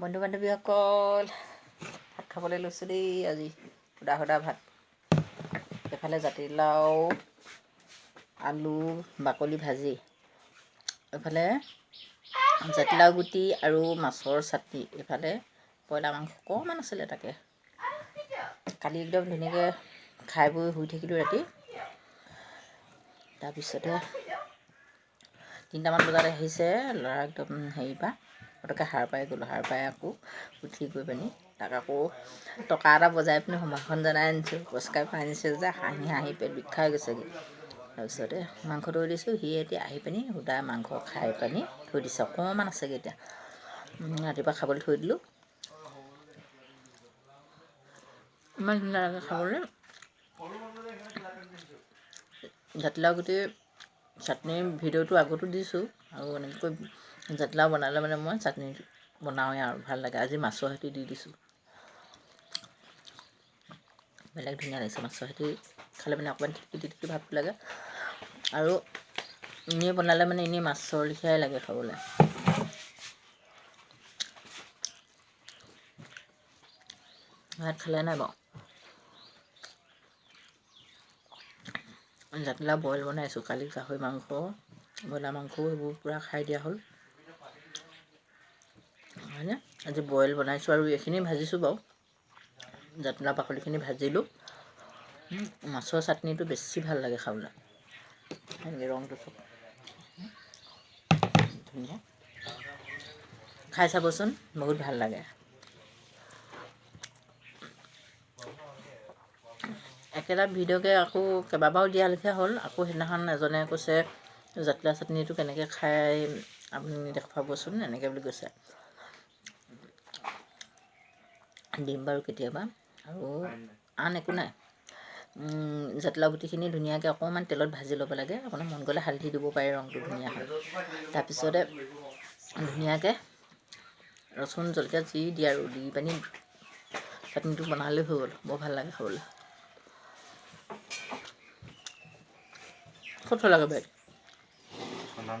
বন্ধু বান্ধৱীসকল ভাত খাবলৈ লৈছোঁ দেই আজি। সুদা সুদা ভাত। এফালে জাতিলাও আলু বাকলি ভাজি। এফালে জাতিলাও গুটি আৰু মাছৰ চাটনি। এফালে ব্ৰইলাৰ মাংস অকণমান আছিলে তাকে। কালি একদম ধুনীয়াকৈ খাই বৈ শুই থাকিলোঁ ৰাতি। তাৰপিছতে তিনিটামান বজাত আহিছে ল'ৰা একদম হেৰিৰ পৰা। পটককৈ সাৰ পাই গ'লোঁ সাৰ পাই আকৌ উঠি গৈ পিনি তাক আকৌ টকা এটা বজাই পিনি সমাসন জনাই আনিছোঁ। পুৰস্কাৰ পাই আনিছোঁ যে হাঁহি হাঁহি পেট বিষাই গৈছেগৈ। তাৰপিছতে মাংস থৈ দিছোঁ সি এতিয়া আহি পিনি সুদা মাংস খাই পিনি থৈ দিছে অকণমান আছেগৈ এতিয়া। ৰাতিপুৱা খাবলৈ থৈ দিলোঁ। ইমান ধুনীয়া লাগে খাবলৈ। জাতিলাও গুটি চাটনিৰ ভিডিঅ'টো আগতো দিছোঁ আৰু এনেকৈ জাতিলাও বনালে মানে মই চাটনি বনাওঁৱেই আৰু ভাল লাগে। আজি মাছৰ সৈতে দি দিছোঁ। বেলেগ ধুনীয়া লাগিছে মাছৰ সৈতে। খালে মানে অকণমান টিটিকি টিটিকি ভাৱটো লাগে। আৰু এনেই বনালে মানে এনেই মাছৰ লেখিয়াই লাগে খাবলৈ। ভাত খালে নাই বাৰু? জাতিলাও বইল বনাইছোঁ কালি গাহৰি মাংস ব্ৰইলাৰ মাংসও সেইবোৰ পূৰা খাই দিয়া হ'ল। হয়নে? আজি বইল বনাইছোঁ আৰু এইখিনি ভাজিছোঁ বাৰু। জাতিলাও বাকলিখিনি ভাজিলোঁ। মাছৰ চাটনিটো বেছি ভাল লাগে খাবলৈ। সেনেকৈ ৰংটো চব। ধুনীয়া। খাই চাবচোন বহুত ভাল লাগে। একেটা ভিডিঅ'কে আকৌ কেইবাবাৰো দিয়া লেখীয়া হ'ল। আকৌ সেইদিনাখন এজনে কৈছে জাতিলাও চাটনিটো কেনেকৈ খাই আপুনি দেখুৱাবচোন এনেকৈ বুলি কৈছে। দিম বাৰু কেতিয়াবা। আৰু আন একো নাই। জাতিলাও গুটিখিনি ধুনীয়াকৈ অকণমান তেলত ভাজি ল'ব লাগে। আপোনাৰ মন গ'লে হালধি দিব পাৰে ৰংটো ধুনীয়া হয় তাৰপিছতে ধুনীয়াকৈ ৰচুন জলকীয়া যি দিয়ে আৰু দি পানি চাটনিটো বনালেই হৈ গ'ল। বৰ ভাল লাগে খাবলৈ। ক'ত থলাগৈ বেগ সন্ধান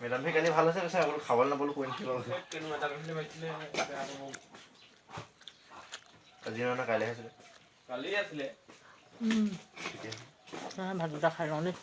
মেডাম সেই কালি ভাল হৈছে কৈছে আকৌ খাবলৈ নাপালোঁ কুইণ্টি বাৰু আজি নহয় কাইলৈ আছিলে কালি আছিলে উম, ঠিকে ভাত দুটা খাই লওঁ দেই